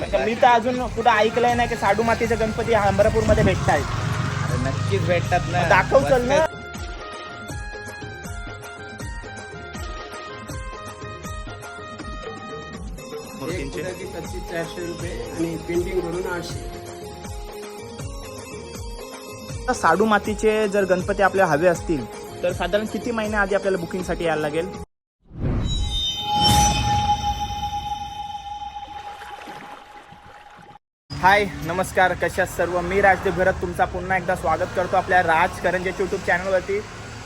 मी तर अजून कुठं ऐकलंय नाही की साडू मातीचे गणपती अमरापूरमध्ये भेटतायत अरे नक्कीच भेटतात ना. दाखव चल ना. एक मूर्तींचे. फुटाची कच्ची चारशे रुपये आणि पेंटिंग करून आठशे. आता साडू मातीचे जर गणपती आपल्याला हवे असतील तर साधारण किती महिने आधी आपल्याला बुकिंगसाठी यायला लागेल? हाय नमस्कार कशा सर्व? मी राजदेव घरात तुमचा पुन्हा एकदा स्वागत करतो आपल्या राज करंजेच्या यूट्यूब चॅनलवरती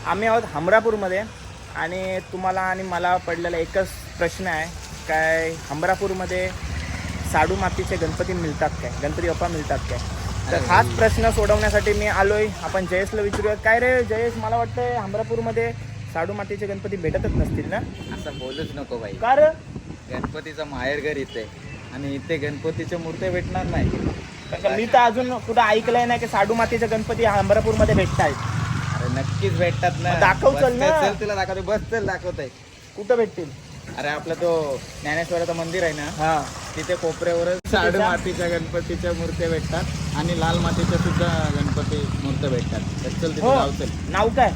आम्ही आहोत हमरापूरमध्ये आणि तुम्हाला आणि मला पडलेला एकच प्रश्न आहे काय हमरापूरमध्ये साडू मातीचे गणपती मिळतात काय? गणपती बाप्पा मिळतात काय? तर हाच प्रश्न सोडवण्यासाठी मी आलोय. आपण जयेशला विचारूया. काय रे जयेश मला वाटतं हमरापूरमध्ये साडू मातीचे गणपती भेटतच नसतील ना? असं बोलूच नको बाई. का रे? गणपतीचं माहेर घर इथे. आणि इथे गणपतीच्या मूर्त्या भेटणार नाही. कारण का मी तर अजून कुठं ऐकलंय नाही की साडू मातीचे गणपती हमरापूरमध्ये भेटतायत. अरे नक्कीच भेटतात ना. दाखव चल बस ना. चल तुला दाखवते बस चल दाखवतोय. कुठं भेटतील? अरे आपला तो ज्ञानेश्वराचं मंदिर आहे ना हा. तिथे कोपऱ्यावरच साडू मातीच्या गणपतीच्या मूर्त्या भेटतात आणि लाल मातीच्या सुद्धा गणपती मूर्त्या भेटतात. तर चल तिथे हो. जाऊ चल. नाव काय?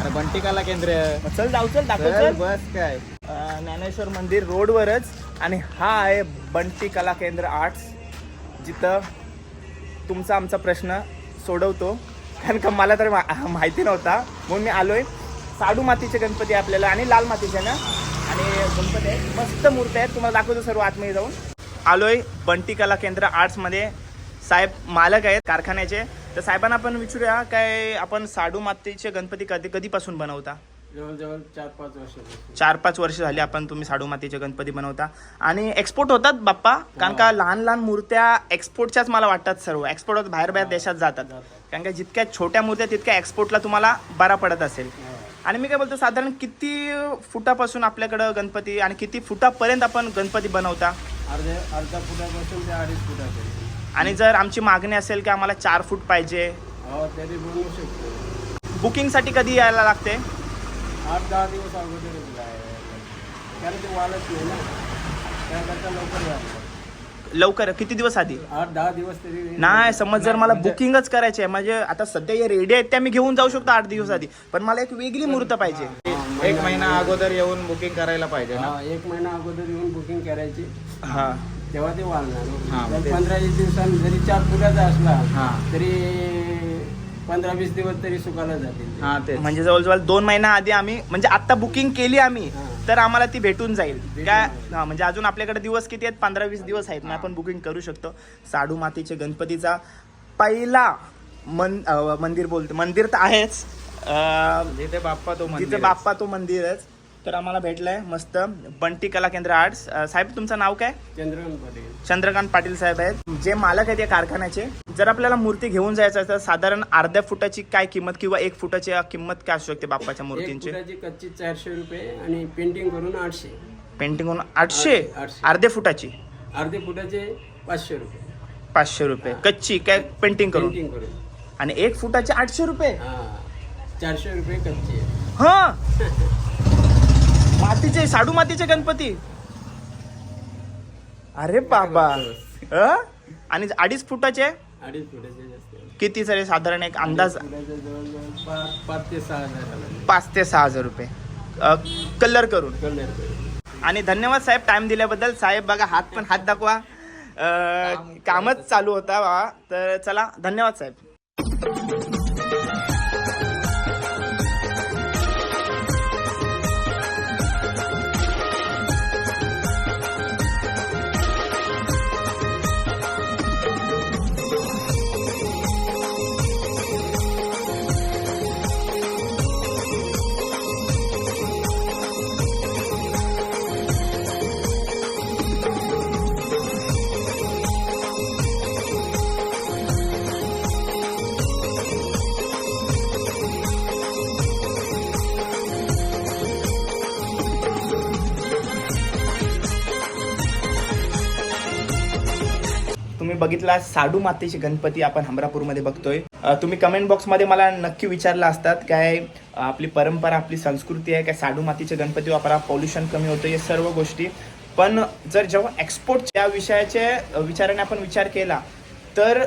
अरे बंटिकाला केंद्र. मग चल जाऊ चल दाखव चल चल. बस काय. अं, ज्ञानेश्वर मंदिर रोडवरच आणि हा आहे बंटी कला केंद्र आर्ट्स जिथं तुमचा आमचा प्रश्न सोडवतो. कारण का मला तर मा- माहिती नव्हता. म्हणून मी आलोय. साडू मातीचे गणपती आपल्याला आणि लाल मातीचे ना? आणि गणपती आहेत मस्त मूर्ती आहेत. तुम्हाला दाखवतो सर्व आतमध्ये जाऊन. आलोय बंटी कला केंद्र आर्ट्समध्ये साहेब मालक आहेत कारखान्याचे. तर साहेबांना आपण विचारूया काय आपण साडू मातीचे गणपती कधी कधीपासून बनवता? जवळजवळ चार पाच वर्षापासून चार पाच वर्ष झाली आपण तुम्ही साडू मातीचे गणपती बनवता. आणि एक्सपोर्ट होतात बाप्पा कारण का लहान लहान मूर्त्या एक्सपोर्टच्याच मला वाटतात सर्व. एक्सपोर्ट होत बाहेर बाहेर देशात जातात. कारण का जितक्या छोट्या मूर्त्या तितक्या एक्सपोर्टला तुम्हाला बरा पडत असेल. आणि मी काय बोलतो साधारण किती फुटापासून आपल्याकडं गणपती आणि किती फुटापर्यंत आपण गणपती बनवता? अर्ध्या अर्धा फुटापासून ते अडीच फुटापर्यंत. आणि जर आमची मागणी असेल की आम्हाला चार फूट पाहिजे हो बुकिंगसाठी कधी यायला लागते? आठ दहा दिवस अगोदर. कारण ते वालत नाही ना. त्याकरता लवकर लवकर? किती दिवस आधी? आठ दहा दिवस तरी नाही. समज जर मला म्हणजे- बुकिंगच करायची आहे म्हणजे आता सध्या या रेडी आहेत त्या मी घेऊन जाऊ शकतो आठ दिवस आधी. पण मला एक वेगळी मूर्त पाहिजे. एक महिना अगोदर येऊन बुकिंग करायला पाहिजे ना? हा एक महिना अगोदर येऊन बुकिंग करायची. हा. तेव्हा ते हा, वाढणार मग ते- पंधरा वीस दिवसांनी जरी चार फुटाचा असला हा. तरी पंधरा वीस दिवस तरी सुकायला जातील ते. हा ते म्हणजे जवळजवळ दोन महिना आधी आम्ही म्हणजे आता बुकिंग केली आम्ही हा. तर आम्हाला ती भेटून जाईल. भेटून काय? जाईल. हा म्हणजे अजून आपल्याकडे दिवस किती आहेत? पंधरा वीस दिवस आहेत. ना आपण बुकिंग करू शकतो. साडू मातीचे गणपतीचा पहिला मन अं, मंदिर बोलतो. मंदिर तर आहेच. अं, जिथे बाप्पा तो मंदिर बाप्पा तो मंदिरच तर आम्हाला भेटलाय मस्त. बंटी कला केंद्र आर्ट्स साहेब तुमचं नाव काय? चंद्रकांत पाटील. चंद्रकांत पाटील साहेब आहेत. जे मालक आहेत या कारखान्याचे जर आपल्याला मूर्ती घेऊन जायचं असेल तर साधारण अर्ध्या फुटाची काय किंमत किंवा एक फुटाची किंमत काय असू शकते बाप्पाच्या मूर्तींची? कच्ची चारशे रुपये आणि पेंटिंग करून आठशे. पेंटिंग होऊन आठशे. अर्ध्या फुटाची? अर्धे फुटाचे पाचशे रुपये. पाचशे रुपये. कच्ची काय पेंटिंग करून? करून. आणि एक फुटाचे आठशे रुपये? चारशे रुपये कच्ची. हा. मातीचे साडू मातीचे गणपती. अरे बाबा. अं? आणि अडीच फुटाचे? अडीच फुटाचे जास्त. किती सर साधारण एक अंदाज? अडीच फुटाचे जवळजवळ पाच पाच ते सहा हजार पाच ते सहा हजार रुपये. कलर करून. कलर आणि धन्यवाद साहेब टाइम दिल्याबद्दल. साहेब बघा हात पण हात दाखवा. अं, कामच चालू होता बा तर चला धन्यवाद साहेब. बघितला साडू मातीचे गणपती आपण हमरापूरमध्ये बघतोय. तुम्ही कमेंट बॉक्समध्ये मला नक्की विचारलं असतात काय आपली परंपरा आपली संस्कृती आहे काय साडू मातीचे गणपती वापरा पॉल्युशन कमी होतं या सर्व गोष्टी. पण जर जेव्हा एक्सपोर्टच्या विषयाचे विचाराने आपण विचार केला तर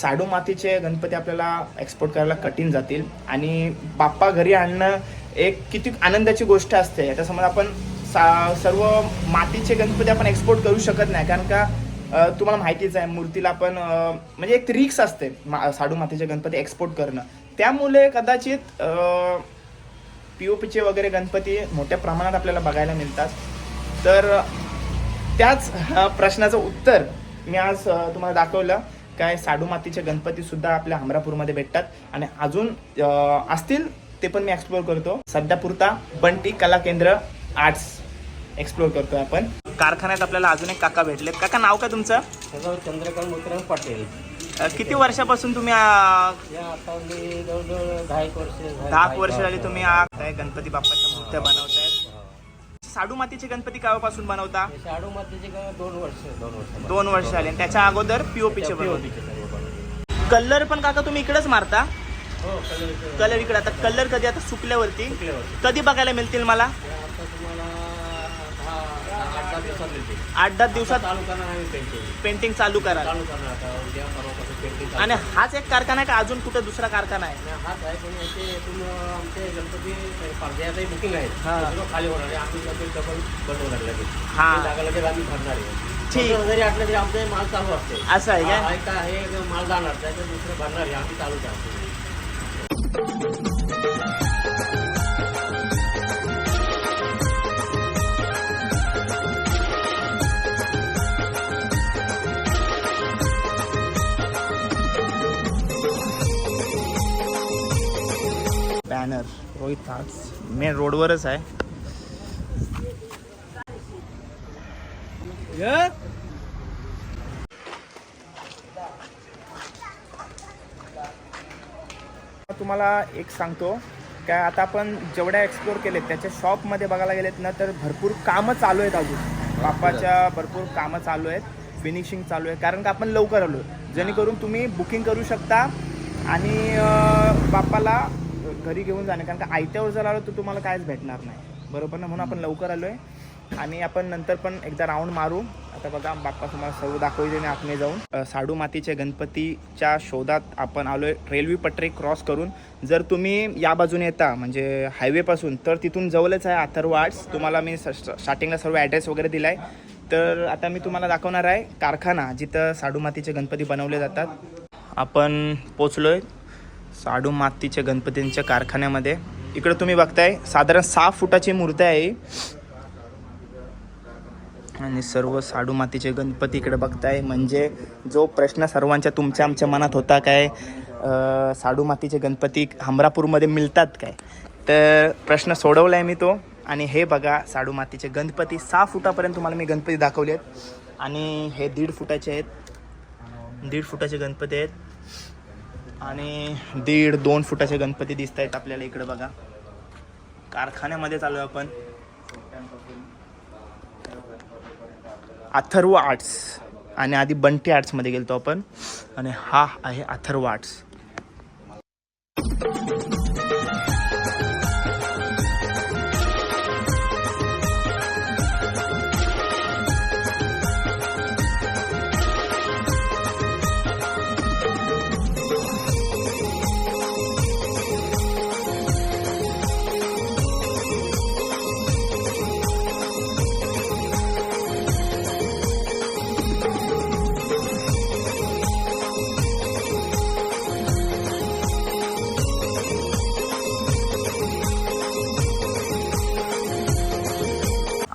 साडू मातीचे गणपती आपल्याला एक्सपोर्ट करायला कठीण जातील. आणि बाप्पा घरी आणणं एक किती आनंदाची गोष्ट असते. याच्यासमोर आपण सा सर्व मातीचे गणपती आपण एक्सपोर्ट करू शकत नाही. कारण का तुम्हाला माहितीच आहे मूर्तीला आपण म्हणजे एक रिक्स असते मा साडू मातेचे गणपती एक्सपोर्ट करणं. त्यामुळे कदाचित पी ओ पीचे वगैरे गणपती मोठ्या प्रमाणात आपल्याला बघायला मिळतात. तर त्याच प्रश्नाचं उत्तर मी आज तुम्हाला दाखवलं. काय साडू मातीचे गणपती सुद्धा आपल्या हमरापूरमध्ये भेटतात. आणि अजून असतील ते पण मी एक्सप्लोर करतो. सध्या पुरता बंटी कला केंद्र आर्ट्स एक्सप्लोर करतोय आपण. कारखान्यात आपल्याला अजून एक काका भेटले काका नाव काय तुमचं? त्याचं चंद्रकांत मुत्रम पाटील. अ, किती वर्षापासून तुम्ही अ, या आता मी जवळजवळ दहा एक वर्ष झाली. दहा एक वर्ष झाली तुम्ही आ- काय गणपती बाप्पाच्या मूर्त्या बनवतायत? साडू मातीचे गणपती केव्हापासून बनवता? हे शाडू मातीचे का दोन वर्ष दोन वर्ष दोन वर्ष झाले. आणि त्याच्या अगोदर पीओपीचे बनवते POP चे सर्व बनवले. कलर पण काका तुम्ही इकडेच मारता? हो कलर कलर इकडे. आता कलर कधी? आता सुकल्यावरती. कधी बघायला मिळतील मला हे आता तुम्हाला दहा दहा- आठ दहा दिवसात चालू करणार आम्ही पेंटिंग पेंटिंग चालू करा चालू करणार आता उद्या परवापासून पेंटिंग आणि हाच एक कारखाना आहे का? अजून कुठे दुसरा कारखाना आहे? हाच आहे पण याचे इथून आमचे गणपती पारध्याचंही बुकिंग आहे हा. ते सगळं खाली होणार आहे. आम्ही लगेच डबल बनवणार लगेच. हा. ते जागा लगेच आम्ही भरणार आहे. ठीक. पंधरा जरी तरी आमचे माल चालू असते. असं आहे काय? हा, आहे हे माल जाणार त्याचं दुसरं भरणार आहे. आम्ही चालू करतो आर्ट्स मेन रोडवरच आहे. तुम्हाला एक सांगतो. काय आता आपण जेवढ्या एक्सप्लोर केलेत त्याच्या शॉपमध्ये बघायला गेलेत ना तर भरपूर कामं चालू आहेत अजून. बाप्पाच्या भरपूर कामं चालू आहेत. फिनिशिंग चालू आहे. कारण का आपण लवकर आलो जेणेकरून तुम्ही बुकिंग करू शकता. आणि बाप्पाला घरी घेऊन जाणे. कारण का आयत्यावर जर आलो तर तुम्हाला कायच भेटणार नाही. बरोबर ना? म्हणून आपण लवकर आलो आहे आणि आपण नंतर पण एकदा राऊंड मारू. आता बघा बाप्पा तुम्हाला सर्व दाखवू देणे आतमध्ये जाऊन. साडू मातीचे गणपतीच्या शोधात आपण आलोय. रेल्वे पटरी क्रॉस करून. जर तुम्ही या बाजूने येता म्हणजे हायवेपासून तर तिथून जवळच आहे अथर्व आर्ट्स तुम्हाला मी स्टार्टिंगला सर्व ॲड्रेस वगैरे दिला आहे तर आता मी तुम्हाला दाखवणार आहे कारखाना जिथं साडू मातीचे गणपती बनवले जातात. आपण पोचलोय साडू मातीच्या गणपतींच्या कारखान्यामध्ये. इकडे तुम्ही बघताय साधारण सहा फुटाची मूर्ती आहे आणि सर्व साडू मातीचे गणपती इकडे बघताय. म्हणजे जो प्रश्न सर्वांच्या तुमच्या आमच्या मनात होता काय साडू मातीचे गणपती हमरापूरमध्ये मिळतात काय? तर प्रश्न सोडवला आहे मी तो. आणि हे बघा साडू मातीचे गणपती सहा फुटापर्यंत तुम्हाला मी गणपती दाखवले आहेत आणि हे दीड फुटाचे आहेत. दीड फुटाचे गणपती आहेत. आणि दीड दोन फुटाचे गणपती दिसत आहेत आपल्याला इकडे बघा. कारखान्यामध्ये चालू आहे आपण. अथर्व आर्ट्स. आणि आधी बंटी आर्ट्समध्ये गेलतो आपण. आणि हा आहे अथर्व आर्ट्स.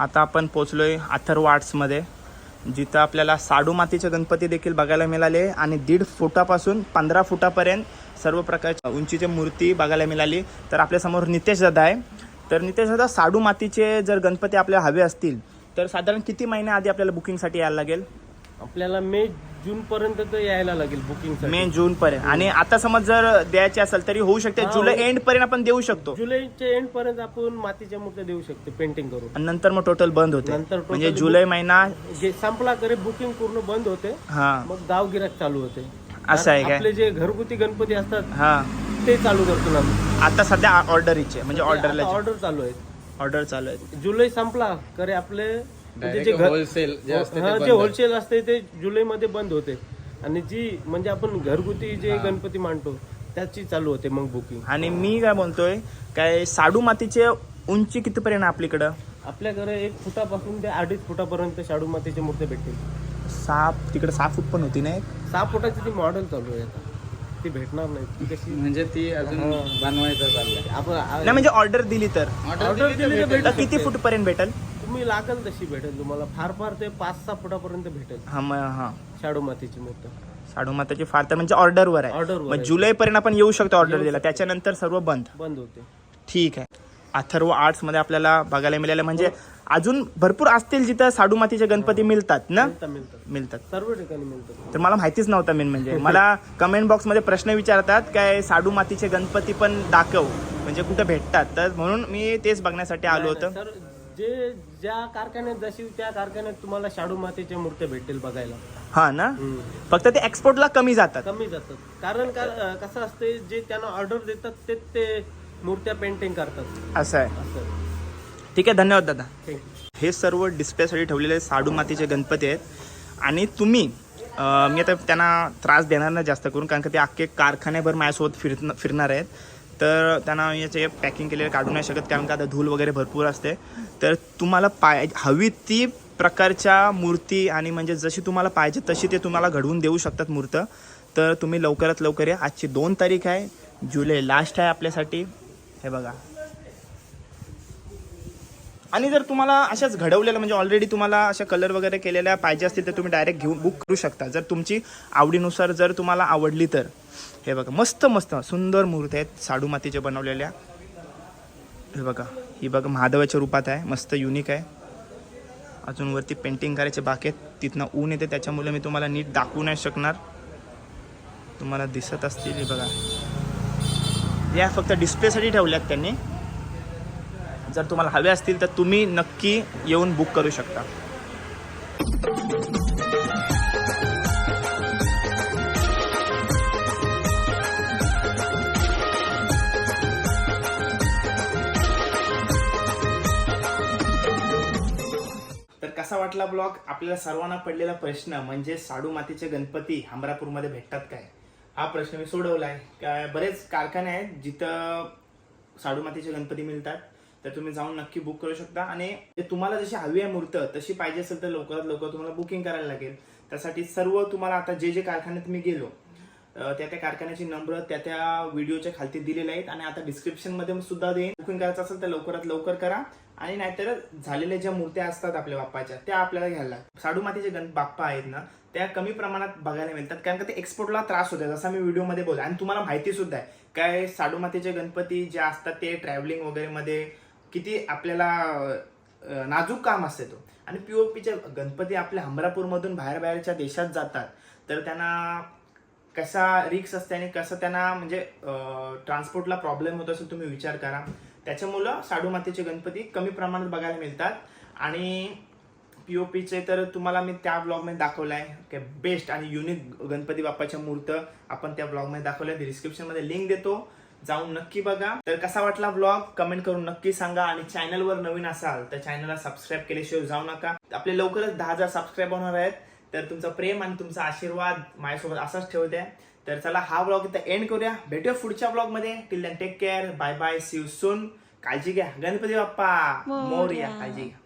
आता आपण पोचलोय अथर्व आर्ट्समध्ये जिथं आपल्याला साडू मातीचे गणपती देखील बघायला मिळाले आणि दीड फुटापासून पंधरा फुटापर्यंत सर्व प्रकारच्या उंचीची मूर्ती बघायला मिळाली. तर आपल्यासमोर नितेश दादा आहे. तर नितेश दादा साडू मातीचे जर गणपती आपल्याला हवे असतील तर साधारण किती महिन्याआधी आपल्याला बुकिंगसाठी यायला लागेल? आपल्याला मे जून पर्यंत तर यायला लागेल बुकिंग मे जून पर्यंत आणि आता समज जर द्यायचे असेल तरी होऊ शकते. हा, जुलै हो. एंड पर्यंत आपण देऊ शकतो. जुलैच्या एंड पर्यंत आपण मातीच्या मूर्त्या देऊ शकतो पेंटिंग करून. आणि नंतर मग टोटल बंद होते. नंतर म्हणजे जुलै महिना जे संपला तरी बुकिंग पूर्ण बंद होते. हा. मग गाव गिराक चालू होते. असं आहे काय? आपले जे घरगुती गणपती असतात हा. ते चालू करतो आम्ही. आता सध्या ऑर्डरीचे म्हणजे ऑर्डरला ऑर्डर चालू आहे. ऑर्डर चालू आहे जुलै संपला करे आपले म्हणजे जे wholesale जे असते ते हा, बंद जे होलसेल असते ते जुलैमध्ये बंद होते. आणि जी म्हणजे आपण घरगुती जे गणपती मांडतो त्याची चालू होते मग बुकिंग आणि मी काय बोलतोय काय साडू मातीचे उंची कितीपर्यंत आहे आपल्याकडं आपल्याकडे एक फुटापासून ते अडीच फुटापर्यंत शाडू मातीच्या मूर्त्या भेटतील. सहा तिकडे सहा फूट पण होती ना एक? सहा फुटाची ती मॉडेल चालू आहे आता. ती भेटणार नाही. ती कशी म्हणजे ती अजून बनवायचं चाललंय आपण नाही म्हणजे ऑर्डर दिली तर. ऑर्डर दिली तर किती फूट पर्यंत भेटेल? तुम्ही लागेल तशी भेटेल तुम्हाला. फार फार ते पाच सहा फुटापर्यंत भेटेल. हा मग हा. शाडू मातीची मूर्त साडू माताची फार तर म्हणजे ऑर्डरवर आहे. ऑर्डरवर मग आहे. जुलै पर्यंत आपण येऊ शकतो ऑर्डर दिला त्याच्यानंतर सर्व बंद. बंद होते. ठीक आहे. अथर्व आर्ट्समध्ये आपल्याला बघायला मिळालं म्हणजे अजून भरपूर असतील जिथं साडू मातीचे गणपती मिळतात ना? मिळतात मिळतात. मिळतात. सर्व ठिकाणी मिळतात. तर मला माहितीच नव्हतं मेन म्हणजे. मला कमेंट बॉक्समध्ये प्रश्न विचारतात काय साडू मातीचे गणपती पण दाखव. म्हणजे कुठं भेटतात? तर म्हणून मी तेच बघण्यासाठी आलो होतो. सर जे ज्या कारखान्यात जशी त्या कारखान्यात तुम्हाला शाडू मातीच्या मूर्त्या भेटतील बघायला. हा ना? फक्त ते एक्सपोर्टला कमी जातात. कमी जातात. कारण का कसं असते जे त्यांना ऑर्डर देतात ते ते मूर्त्या पेंटिंग करतात. असं आहे. असं ठीक आहे धन्यवाद दादा. थँक्यू हे सर्व डिस्प्लेसाठी ठेवलेले साडू मातीचे गणपती आहेत. आणि तुम्ही अं, मी आता त्यांना त्रास देणार नाही जास्त करून कारण का ते अख्खे कारखान्याभर माझ्यासोबत फिर फिरणार आहेत. तर त्यांना याचे पॅकिंग केलेले काढू नाही शकत कारण का आता धूल वगैरे भरपूर असते. तर तुम्हाला पाय हवी ती प्रकारच्या मूर्ती आणि म्हणजे जशी तुम्हाला पाहिजे तशी ते तुम्हाला घडवून देऊ शकतात मूर्त. तर तुम्ही लवकरात लवकर या. आजची दोन तारीख आहे. जुलै लास्ट आहे आपल्यासाठी. हे बघा. आणि जर तुम्हाला अशाच घडवलेल्या म्हणजे ऑलरेडी तुम्हाला अशा कलर वगैरे केलेल्या पाहिजे असतील तर तुम्ही डायरेक्ट घेऊन बुक करू शकता. जर तुमची आवडीनुसार जर तुम्हाला आवडली तर. हे बघा मस्त मस्त सुंदर मूर्ती आहेत साडू मातीच्या बनवलेल्या. हे बघा ही बघा महादेवाच्या रूपात आहे मस्त युनिक आहे. अजून वरती पेंटिंग करायचे बाकी आहेत. तिथनं ऊन येते त्याच्यामुळे मी तुम्हाला नीट दाखवू नाही शकणार. तुम्हाला दिसत असतील हे बघा. या फक्त डिस्प्लेसाठी ठेवल्यात त्यांनी. जर तुम्हाला हवे असतील तर तुम्ही नक्की येऊन बुक करू शकता. तर कसा वाटला ब्लॉग? आपल्याला सर्वांना पडलेला प्रश्न म्हणजे साडू मातीचे गणपती हमरापूरमध्ये भेटतात काय? हा प्रश्न मी सोडवला काय बरेच कारखाने आहेत जिथं साडू मातीचे गणपती मिळतात. तर तुम्ही जाऊन नक्की बुक करू शकता. आणि तुम्हाला जशी हवी आहे मूर्त तशी पाहिजे असेल तर लवकरात लवकर तुम्हाला बुकिंग करायला लागेल. त्यासाठी सर्व तुम्हाला आता जे जे कारखान्यात मी गेलो त्या त्या कारखान्याची नंबर त्या त्या व्हिडिओच्या खालती दिलेले आहेत. आणि आता डिस्क्रिप्शनमध्ये सुद्धा देईन बुकिंग करायचं असेल तर लवकरात लवकर करा. आणि नाहीतर झालेल्या ज्या मूर्त्या असतात आपल्या बाप्पाच्या त्या आपल्याला घ्यायला साडू मातीचे गण बाप्पा आहेत ना त्या कमी प्रमाणात बघायला मिळतात. कारण का ते एक्सपोर्टला त्रास होतात जसा मी व्हिडिओमध्ये बोलतो आणि तुम्हाला माहिती सुद्धा आहे काय साडू मातीचे गणपती जे असतात ते ट्रॅव्हलिंग वगैरे मध्ये किती आपल्याला नाजूक काम असते तो. आणि पी ओ पीचे गणपती आपल्या हमरापूरमधून बाहेर बाहेरच्या देशात जातात. तर त्यांना कसा रिक्स असते आणि कसं त्यांना म्हणजे ट्रान्सपोर्टला प्रॉब्लेम होत असेल तुम्ही विचार करा. त्याच्यामुळं साडू मातेचे गणपती कमी प्रमाणात बघायला मिळतात. आणि पी ओ पीचे तर तुम्हाला मी त्या ब्लॉगमध्ये दाखवलं आहे की बेस्ट आणि युनिक गणपती बाप्पाच्या मूर्त आपण त्या ब्लॉगमध्ये दाखवल्या. डिस्क्रिप्शनमध्ये लिंक देतो. जाऊन नक्की बघा. तर कसा वाटला ब्लॉग कमेंट करून नक्की सांगा. आणि चॅनलवर नवीन असाल तर चॅनलला सबस्क्राईब केल्याशिवाय जाऊ नका. आपले लवकरच दहा हजार सबस्क्राईब होणार आहेत. तर तुमचा प्रेम आणि तुमचा आशीर्वाद माझ्यासोबत असाच ठेवू द्या. तर चला हा ब्लॉग इथं एंड करूया. भेटूया पुढच्या ब्लॉगमध्ये. Till take care bye bye see you soon काळजी घ्या. गणपती बाप्पा. मोरया. काळजी घ्या.